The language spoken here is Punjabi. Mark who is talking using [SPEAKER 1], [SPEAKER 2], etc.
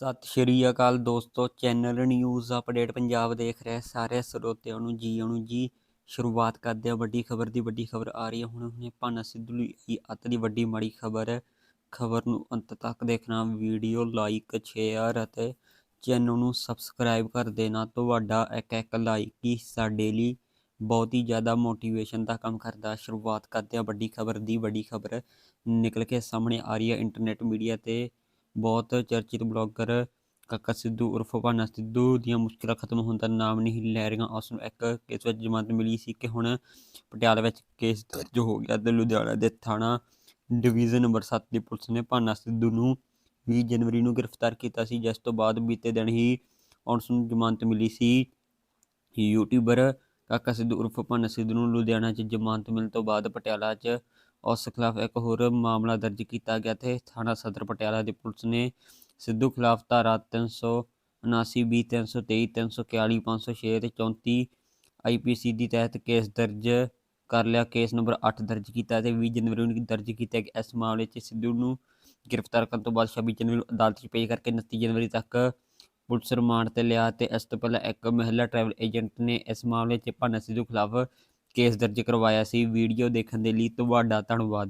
[SPEAKER 1] ਸਤਿ ਸ਼੍ਰੀ ਅਕਾਲ ਦੋਸਤੋ, ਚੈਨਲ ਨਿਊਜ਼ ਅਪਡੇਟ ਪੰਜਾਬ ਦੇਖ ਰਹੇ ਸਾਰੇ ਸਰੋਤਿਆਂ ਨੂੰ ਜੀ ਆਇਆਂ ਨੂੰ ਜੀ, ਸ਼ੁਰੂਆਤ ਕਰਦੇ ਹਾਂ। ਵੱਡੀ ਖਬਰ ਦੀ ਵੱਡੀ ਖਬਰ ਆ ਰਹੀ ਹੈ। ਹੁਣ ਹੁਣੇ ਭਾਨਾ ਸਿੱਧੂ ਲਈ ਅੱਤ ਦੀ ਵੱਡੀ ਮਾੜੀ ਖਬਰ। ਖਬਰ ਨੂੰ ਅੰਤ ਤੱਕ ਦੇਖਣਾ ਵੀਡੀਓ ਲਾਈਕ ਸ਼ੇਅਰ ਅਤੇ ਚੈਨਲ ਨੂੰ ਸਬਸਕ੍ਰਾਈਬ ਕਰ ਦੇਣਾ। ਤੁਹਾਡਾ ਇੱਕ ਇੱਕ ਲਾਈਕ ਹੀ ਸਾਡੇ ਲਈ ਬਹੁਤ ਹੀ ਜ਼ਿਆਦਾ ਮੋਟੀਵੇਸ਼ਨ ਦਾ ਕੰਮ ਕਰਦਾ ਸ਼ੁਰੂਆਤ ਕਰਦੇ ਹਾਂ। ਵੱਡੀ ਖਬਰ ਦੀ ਵੱਡੀ ਖਬਰ ਨਿਕਲ ਕੇ ਸਾਹਮਣੇ ਆ ਰਹੀ ਹੈ। ਇੰਟਰਨੈਟ ਮੀਡੀਆ ਤੇ ਬਹੁਤ ਚਰਚਿਤ ਬਲੌਗਰ ਕਾਕਾ ਸਿੱਧੂ ਉਰਫ ਭਾਨਾ ਸਿੱਧੂ ਦੀਆਂ ਮੁਸ਼ਕਿਲਾਂ ਖਤਮ ਹੋਣ ਦਾ ਨਾਮ ਨਹੀਂ ਲੈ ਰਹੀਆਂ। ਉਸ ਨੂੰ ਇੱਕ ਕੇਸ ਵਿੱਚ ਜ਼ਮਾਨਤ ਮਿਲੀ ਸੀ ਕਿ ਹੁਣ ਪਟਿਆਲਾ ਵਿੱਚ ਕੇਸ ਦਰਜ ਹੋ ਗਿਆ ਤੇ ਲੁਧਿਆਣਾ ਦੇ ਥਾਣਾ ਡਿਵੀਜ਼ਨ ਨੰਬਰ 7 ਦੀ ਪੁਲਿਸ ਨੇ ਭਾਨਾ ਸਿੱਧੂ ਨੂੰ 20 ਜਨਵਰੀ ਨੂੰ ਗ੍ਰਿਫਤਾਰ ਕੀਤਾ ਸੀ। ਜਿਸ ਤੋਂ ਬਾਅਦ ਬੀਤੇ ਦਿਨ ਹੀ ਉਸ ਨੂੰ ਜ਼ਮਾਨਤ ਮਿਲੀ ਸੀ। ਯੂਟਿਊਬਰ ਕਾਕਾ ਸਿੱਧੂ ਉਰਫ ਭਾਨਾ ਸਿੱਧੂ ਨੂੰ ਲੁਧਿਆਣਾ 'ਚ ਜ਼ਮਾਨਤ ਮਿਲਣ ਤੋਂ ਬਾਅਦ ਪਟਿਆਲਾ 'ਚ ਉਸ ਖਿਲਾਫ ਇੱਕ ਹੋਰ ਮਾਮਲਾ ਦਰਜ ਕੀਤਾ ਗਿਆ ਤੇ ਥਾਣਾ ਸਦਰ ਪਟਿਆਲਾ ਦੀ ਪੁਲਿਸ ਨੇ ਸਿੱਧੂ ਖਿਲਾਫ ਧਾਰਾ 379 ਬੀ 323 341 506 ਤੇ 34 ਆਈਪੀਸੀ ਦੀ ਤਹਿਤ ਕੇਸ ਦਰਜ ਕਰ ਲਿਆ। ਕੇਸ ਨੰਬਰ 8 ਦਰਜ ਕੀਤਾ ਤੇ 20 ਜਨਵਰੀ ਨੂੰ ਦਰਜ ਕੀਤਾ ਗਿਆ। ਇਸ ਮਾਮਲੇ 'ਚ ਸਿੱਧੂ ਨੂੰ ਗ੍ਰਿਫਤਾਰ ਕਰਨ ਤੋਂ ਬਾਅਦ 26 ਜਨਵਰੀ ਨੂੰ ਅਦਾਲਤ 'ਚ ਪੇਸ਼ ਕਰਕੇ 29 ਜਨਵਰੀ ਤੱਕ ਪੁਲਿਸ ਰਿਮਾਂਡ ਤੇ ਲਿਆ ਤੇ ਇਸ ਤੋਂ ਪਹਿਲਾਂ ਇੱਕ ਮਹਿਲਾ ਟਰੈਵਲ ਏਜੰਟ ਨੇ ਇਸ ਮਾਮਲੇ 'ਚ ਭਾਨਾ ਸਿੱਧੂ ਖਿਲਾਫ ਕੇਸ ਦਰਜ ਕਰਵਾਇਆ ਸੀ। ਵੀਡੀਓ ਦੇਖਣ ਦੇ ਲਈ ਤੁਹਾਡਾ ਧੰਨਵਾਦ।